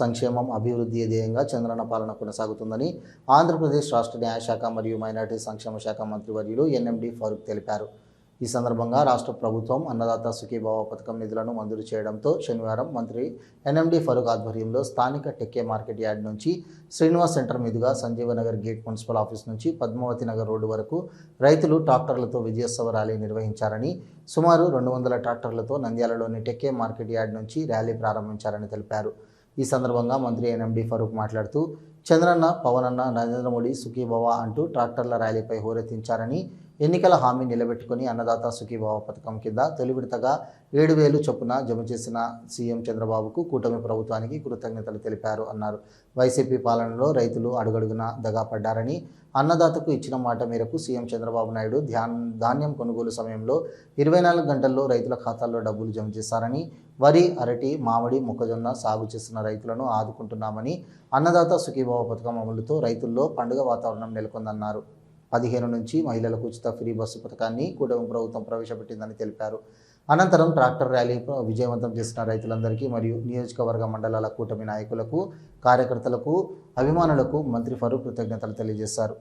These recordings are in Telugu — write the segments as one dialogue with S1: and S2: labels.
S1: సంక్షేమం అభివృద్ధి ధ్యేయంగా చంద్రన్న పాలన కొనసాగుతుందని ఆంధ్రప్రదేశ్ రాష్ట్ర న్యాయశాఖ మరియు మైనార్టీ సంక్షేమ శాఖ మంత్రివర్యులు ఎన్ఎండి ఫరూక్ తెలిపారు. ఈ సందర్భంగా రాష్ట్ర ప్రభుత్వం అన్నదాత సుఖీభావ పథకం నిధులను మంజూరు చేయడంతో శనివారం మంత్రి ఎన్ఎండి ఫరూక్ ఆధ్వర్యంలో స్థానిక టెక్కే మార్కెట్ యార్డ్ నుంచి శ్రీనివాస్ సెంటర్ మీదుగా సంజీవనగర్ గేట్ మున్సిపల్ ఆఫీస్ నుంచి పద్మావతి నగర్ రోడ్డు వరకు రైతులు ట్రాక్టర్లతో విజయోత్సవ ర్యాలీ నిర్వహించారని సుమారు రెండు వందల ట్రాక్టర్లతో నంద్యాలలోని టెక్కే మార్కెట్ యార్డ్ నుంచి ర్యాలీ ప్రారంభించారని తెలిపారు. ఈ సందర్భంగా మంత్రి ఎన్ఎండి ఫరూక్ మాట్లాడుతూ చంద్రన్న పవనన్న నరేంద్ర మోడీ సుఖీభవ అంటూ ట్రాక్టర్ల ర్యాలీపై హోరెత్తించారని ఎన్నికల హామీ నిలబెట్టుకుని అన్నదాత సుఖీభావ పథకం కింద తొలి విడతగా ఏడు వేలు చొప్పున జమ చేసిన సీఎం చంద్రబాబుకు కూటమి ప్రభుత్వానికి కృతజ్ఞతలు తెలిపారు అన్నారు. వైసీపీ పాలనలో రైతులు అడుగడుగున దగాపడ్డారని అన్నదాతకు ఇచ్చిన మాట మేరకు సీఎం చంద్రబాబు నాయుడు ధ్యాన్ ధాన్యం కొనుగోలు సమయంలో ఇరవై నాలుగు గంటల్లో రైతుల ఖాతాల్లో డబ్బులు జమ చేశారని వరి అరటి మామిడి మొక్కజొన్న సాగు చేస్తున్న రైతులను ఆదుకుంటున్నామని అన్నదాత సుఖీభావ పథకం అమలుతో రైతుల్లో పండుగ వాతావరణం నెలకొందన్నారు. పదిహేను నుంచి మహిళలకు ఉచిత ఫ్రీ బస్సు పథకాన్ని కూటమి ప్రభుత్వం ప్రవేశపెట్టిందని తెలిపారు. అనంతరం ట్రాక్టర్ ర్యాలీ విజయవంతం చేసిన రైతులందరికీ మరియు నియోజకవర్గ మండలాల కూటమి నాయకులకు కార్యకర్తలకు అభిమానులకు మంత్రి ఫరూక్ కృతజ్ఞతలు తెలియజేశారు.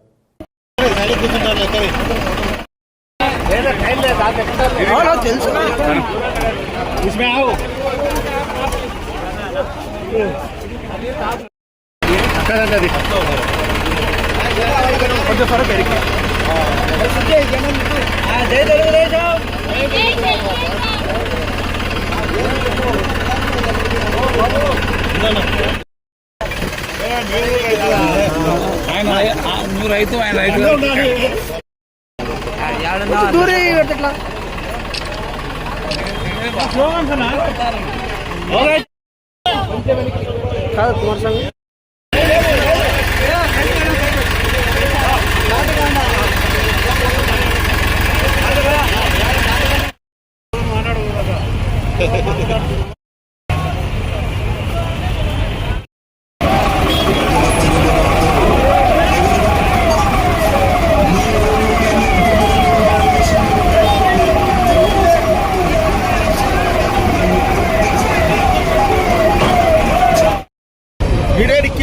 S2: కొంచెం సరే పెరిగి జై తెలుగుదేశం ఆయన నువ్వు రైతు ఆయన రైతు
S3: కాదు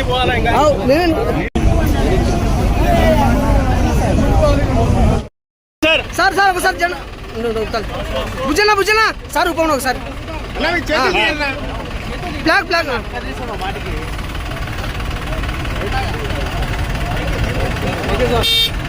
S2: పోవాలా ఇంకా
S3: నేను
S2: సార్
S3: సార్ సార్ ఒకసారి జన భుజన భుజన సార్ ఉపమన ఒకసారి. బ్లాక్ బ్లాక్
S2: గిడేడికి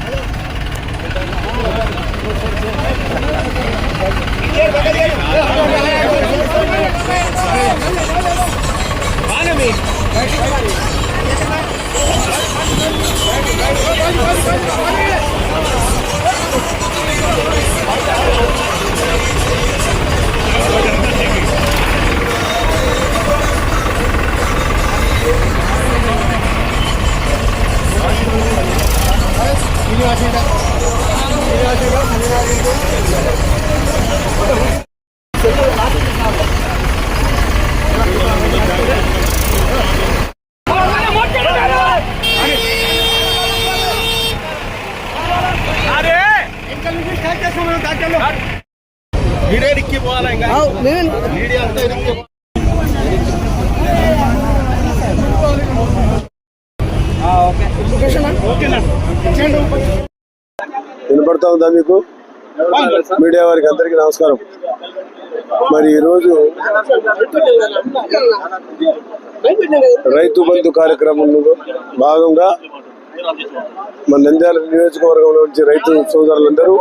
S2: పోవాలా ఇంకా
S3: నేను
S2: మీడియా అంతా ఇడికి
S4: వినపడతా ఉందా మీకు? మీడియా వారికి అందరికీ నమస్కారం. మరి ఈరోజు రైతు బంధు కార్యక్రమంలో భాగంగా మన నంద్యాల నియోజకవర్గంలో నుంచి రైతు సోదరులందరూ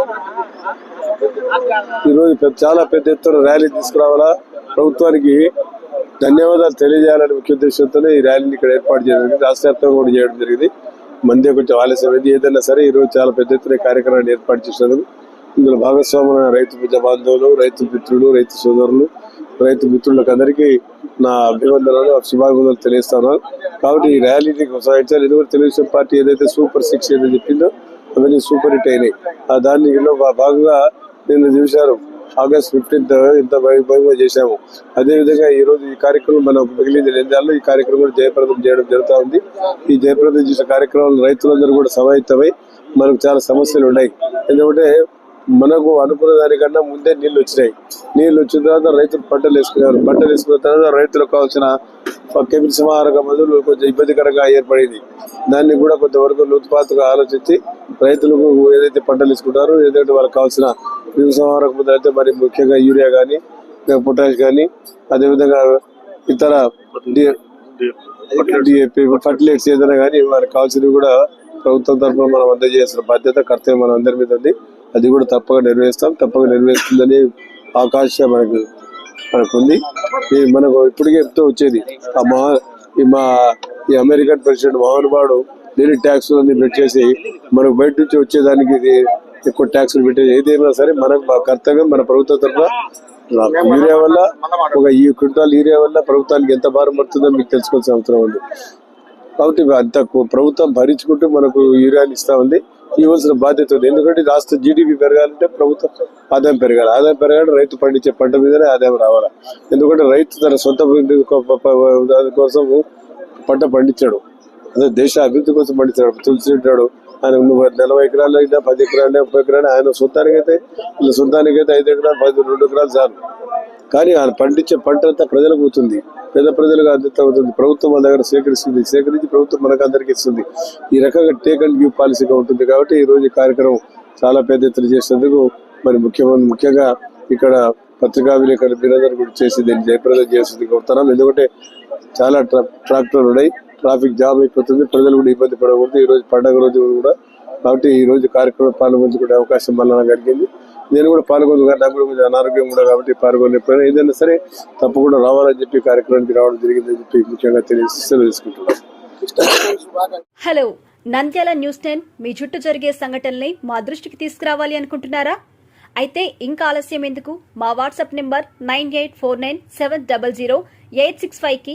S4: ఈరోజు చాలా పెద్ద ఎత్తున ర్యాలీ తీసుకురావాలా? ప్రభుత్వానికి ధన్యవాదాలు తెలియజేయాలని ముఖ్య ఉద్దేశంతో ఈ ర్యాలీని ఇక్కడ ఏర్పాటు చేయడం జరిగింది. రాష్ట్ర వ్యాప్తంగా కూడా చేయడం జరిగింది. మందే కొంచెం ఆలస్యమైంది ఏదైనా సరే ఈరోజు చాలా పెద్ద ఎత్తున కార్యక్రమాన్ని ఏర్పాటు చేసినందుకు ఇందులో భాగస్వాములైన రైతు పూజ బాంధవులు రైతు మిత్రులు రైతు సోదరులు రైతు మిత్రులకు అందరికీ నా అభివందనాలు శుభాభివందనలు తెలియస్తాను కాబట్టి ఈ ర్యాలీని కొనసాగించాలి. ఎందుకంటే తెలుగుదేశం పార్టీ ఏదైతే సూపర్ సిక్స్ ఏదో చెప్పిందో అవన్నీ సూపర్ హిట్ అయినాయి. ఆ దాన్ని ఇందులో భాగంగా నిన్న చూశారు ఆగస్ట్ ఫిఫ్టీన్త్ ఇంత వైభవంగా చేశాము. అదేవిధంగా ఈ రోజు ఈ కార్యక్రమం మనం మిగిలిన నిందాల్లో ఈ కార్యక్రమం కూడా జయప్రదం చేయడం జరుగుతూ ఉంది. ఈ జయప్రదం చేసిన కార్యక్రమాలు రైతులందరూ కూడా సమాయత్తమై మనకు చాలా సమస్యలు ఉన్నాయి. ఎందుకంటే మనకు అనుకున్న దానికన్నా ముందే నీళ్ళు వచ్చినాయి. నీళ్ళు వచ్చిన తర్వాత రైతులు పంటలు వేసుకున్నారు. పంటలు వేసుకున్న తర్వాత రైతులకు కావాల్సిన కెమికల్ సంహారక మందులు కొంచెం ఇబ్బందికరంగా ఏర్పడింది. దాన్ని కూడా కొంతవరకు లోతుపాతుగా ఆలోచించి రైతులకు ఏదైతే పంటలు ఇసుకుంటారో ఏదైతే వాళ్ళకి కావాల్సిన వ్యవసాయం అయితే మరి ముఖ్యంగా యూరియా కానీ పొటాష్ కానీ అదేవిధంగా ఇతర డిఏపి ఫర్టిలైజర్స్ ఏదైనా కానీ వారికి కావాల్సినవి కూడా ప్రభుత్వం తరఫున మనం అందజేసిన బాధ్యత కర్తవ్యం మన అందరి మీద ఉంది. అది కూడా తప్పక నెరవేరుస్తాం. తప్పక నెరవేరుస్తుందని అవకాశం మనకు మనకు ఉంది ఈ మనకు ఇప్పటికే ఎంతో వచ్చేది. ఆ మహా ఈ మా ఈ అమెరికన్ ప్రెసిడెంట్ మహానుభావుడు దీని ట్యాక్స్ అన్ని పెట్టేసి మనకు బయట నుంచి వచ్చేదానికి ఇది ఎక్కువ ట్యాక్సులు పెట్టేది ఏదైనా సరే మనకు మా కర్తవ్యం మన ప్రభుత్వం తరఫున యూరియా వల్ల ఒక ఈ క్వింటాల్ యూరియా వల్ల ప్రభుత్వానికి ఎంత భారం పడుతుందో మీకు తెలుసుకోవాల్సిన అవసరం ఉంది. కాబట్టి అంత ప్రభుత్వం భరించుకుంటూ మనకు యూరియాని ఇస్తా ఉంది. ఇవ్వాల్సిన బాధ్యత ఉంది. ఎందుకంటే రాష్ట్ర జీడిపి పెరగాలంటే ప్రభుత్వం ఆదాయం పెరగాలి. ఆదాయం పెరగాలి రైతు పండించే పంట మీదనే ఆదాయం రావాలి. ఎందుకంటే రైతు తన సొంత కోసం పంట పండించాడు. దేశ అభివృద్ధి కోసం పండిస్తాడు తులసి ఉంటాడు ఆయన నువ్వు నలభై ఎకరాలు అయినా పది ఎకరాలు ముప్పై ఎకరాలు ఆయన సొంతానికి అయితే ఇలా సొంతానికి అయితే ఐదు ఎకరాలు పది రెండు ఎకరాలు చాలు. కానీ ఆయన పండించే పంట అంతా ప్రజలకు పోతుంది పేద ప్రజలకు అందిత అవుతుంది ప్రభుత్వం మన దగ్గర సేకరిస్తుంది సేకరించి ప్రభుత్వం మనకు అందరికీ ఇస్తుంది. ఈ రకంగా టేక్ అండ్ గివ్ పాలసీగా ఉంటుంది కాబట్టి ఈ రోజు ఈ కార్యక్రమం చాలా పెద్ద ఎత్తున చేసేందుకు మరి ముఖ్యమంత్రి ముఖ్యంగా ఇక్కడ పత్రికా విలేకరులు మీరందరూ కూడా చేసి దీన్ని జయప్రదం చేసింది కోరుతున్నాం ఎందుకంటే చాలా ట్రా ట్రాక్టర్లు ఉన్నాయి. ట్రాఫిక్ జామ్ అయిపోతుంది ప్రజలు కూడా ఇబ్బంది పడకూడదు. ఈ రోజు పండగ రోజు కూడా కాబట్టి ఈ రోజు కార్యక్రమం పాల్గొంచుకునే అవకాశం మళ్ళీ నాకు కలిగింది. నేను కూడా పాల్గొంది కానీ నాకు కూడా కొంచెం అనారోగ్యం కూడా కాబట్టి పాల్గొనలేకపోయినా ఏదైనా సరే తప్పకుండా రావాలని చెప్పి కార్యక్రమానికి రావడం జరిగిందని చెప్పి ముఖ్యంగా తెలియజేసి తీసుకుంటున్నాను
S5: హలో నంద్యాల న్యూస్ టెన్ మీ చుట్టూ జరిగే సంఘటనల్ని మా దృష్టికి తీసుకురావాలి అనుకుంటున్నారా? అయితే ఇంకా ఆలస్యం ఎందుకు? మా WhatsApp number nine eight four nine seven double zero eight six ఫైవ్కి